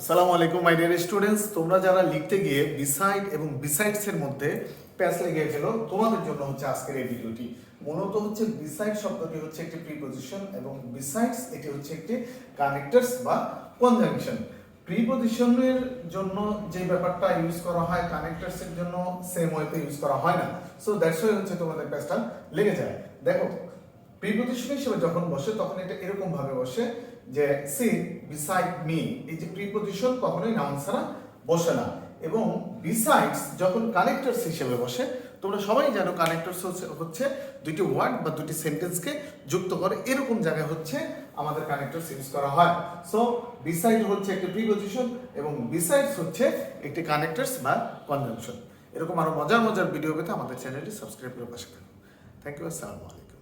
আসসালামু আলাইকুম my dear students তোমরা যারা লিখতে গিয়ে বিসাইড এবং বিসাইডস এর মধ্যে প্যাচ লেগে গেছিল তোমাদের জন্য হচ্ছে আজকের এই ভিডিওটি। মূলত হচ্ছে বিসাইড শব্দটি হচ্ছে একটি প্রিপোজিশন এবং বিসাইডস এটি হচ্ছে একটি কানেক্টরস বা কনজাংশন প্রিপোজিশনের জন্য যে ব্যাপারটা ইউজ করা হয় কানেক্টরস এর জন্য সেম ওয়েতে ইউজ করা হয় না। সো দ্যাটস ওয়াই হচ্ছে তোমাদের প্যাচটা লেগে যায়। দেখো প্রিপোজিশন হিসেবে যখন বসে, তখন এটা এরকম ভাবে বসে যে, সি বিসাইড মি এই যে প্রিপোজিশন কখনোই নাউন ছাড়া বসে না। এবং বিসাইডস যখন কানেক্টরস হিসেবে বসে, তোমরা সবাই জানো কানেক্টরস হচ্ছে দুটি ওয়ার্ড বা দুটি সেন্টেন্সকে যুক্ত করে। এরকম জায়গায় হচ্ছে আমাদের কানেক্টরস ইউজ করা হয়। সো বিসাইড হচ্ছে একটি প্রিপোজিশন এবং বিসাইডস হচ্ছে একটি কানেক্টরস বা কনজাংশন এরকম আরও মজার মজার ভিডিও পেতে আমাদের চ্যানেলটি সাবস্ক্রাইব করে পাশে থাকুন থ্যাংক ইউ আসসালামু আলাইকুম।